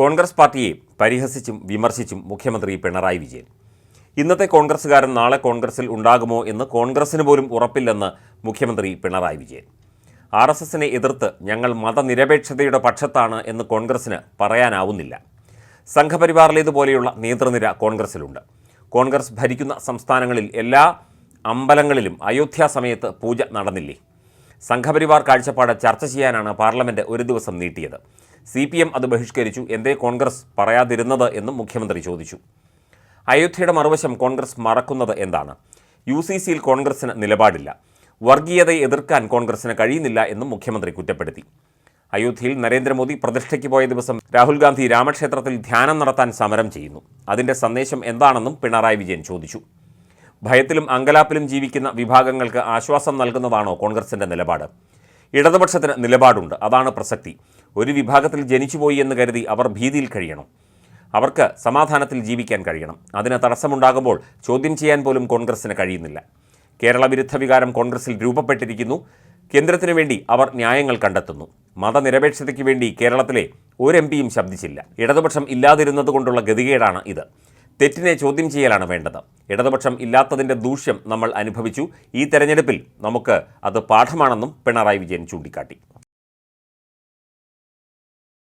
കോൺഗ്രസ് പാർട്ടിയെ പരിഹസിച്ചും വിമർശിച്ചും മുഖ്യമന്ത്രി പിണറായി വിജയൻ. ഇന്നത്തെ കോൺഗ്രസ്സുകാരൻ നാളെ കോൺഗ്രസിൽ ഉണ്ടാകുമോ എന്ന് കോൺഗ്രസിന് പോലും ഉറപ്പില്ലെന്ന് മുഖ്യമന്ത്രി പിണറായി വിജയൻ. ആർ എസ് എസിനെ എതിർത്ത് ഞങ്ങൾ മതനിരപേക്ഷതയുടെ പക്ഷത്താണ് എന്ന് കോൺഗ്രസിന് പറയാനാവുന്നില്ല. സംഘപരിവാറിലേതുപോലെയുള്ള നേതൃനിര കോൺഗ്രസിലുണ്ട്. കോൺഗ്രസ് ഭരിക്കുന്ന സംസ്ഥാനങ്ങളിൽ എല്ലാ അമ്പലങ്ങളിലും അയോധ്യ സമയത്ത് പൂജ നടന്നില്ലേ? സംഘപരിവാർ കാഴ്ചപ്പാട് ചർച്ച ചെയ്യാനാണ് പാർലമെന്റ് ഒരു ദിവസം നീട്ടിയത്. സി പി എം അത് ബഹിഷ്കരിച്ചു. എന്തേ കോൺഗ്രസ് പറയാതിരുന്നത് എന്നും മുഖ്യമന്ത്രി ചോദിച്ചു. അയോധ്യയുടെ മറുവശം കോൺഗ്രസ് മറക്കുന്നത് എന്താണ്? യു സി സിയിൽ കോൺഗ്രസിന് നിലപാടില്ല. വർഗീയതയെ എതിർക്കാൻ കോൺഗ്രസിന് കഴിയുന്നില്ല എന്നും മുഖ്യമന്ത്രി കുറ്റപ്പെടുത്തി. അയോധ്യയിൽ നരേന്ദ്രമോദി പ്രതിഷ്ഠയ്ക്ക് പോയ ദിവസം രാഹുൽ ഗാന്ധി രാമക്ഷേത്രത്തിൽ ധ്യാനം നടത്താൻ സമരം ചെയ്യുന്നു. അതിന്റെ സന്ദേശം എന്താണെന്നും പിണറായി വിജയൻ ചോദിച്ചു. ഭയത്തിലും അങ്കലാപ്പിലും ജീവിക്കുന്ന വിഭാഗങ്ങൾക്ക് ആശ്വാസം നൽകുന്നതാണോ കോൺഗ്രസിന്റെ നിലപാട്? ഇടതുപക്ഷത്തിന് നിലപാടുണ്ട്. അതാണ് പ്രസക്തി. ഒരു വിഭാഗത്തിൽ ജനിച്ചുപോയി എന്ന് കരുതി അവർ ഭീതിയിൽ കഴിയണം. അവർക്ക് സമാധാനത്തിൽ ജീവിക്കാൻ കഴിയണം. അതിന് തടസ്സമുണ്ടാകുമ്പോൾ ചോദ്യം ചെയ്യാൻ പോലും കോൺഗ്രസിന് കഴിയുന്നില്ല. കേരള വിരുദ്ധ വികാരം കോൺഗ്രസിൽ രൂപപ്പെട്ടിരിക്കുന്നു. കേന്ദ്രത്തിനു വേണ്ടി അവർ ന്യായങ്ങൾ കണ്ടെത്തുന്നു. മതനിരപേക്ഷതയ്ക്ക് വേണ്ടി കേരളത്തിലെ ഒരു എം പിയും ശബ്ദിച്ചില്ല. ഇടതുപക്ഷം ഇല്ലാതിരുന്നതുകൊണ്ടുള്ള ഗതികേടാണ് ഇത്. തെറ്റിനെ ചോദ്യം ചെയ്യലാണ് വേണ്ടത്. ഇടതുപക്ഷം ഇല്ലാത്തതിന്റെ ദൂഷ്യം നമ്മൾ അനുഭവിച്ചു. ഈ തെരഞ്ഞെടുപ്പിൽ നമുക്ക് അത് പാഠമാണെന്നും പിണറായി വിജയൻ ചൂണ്ടിക്കാട്ടി.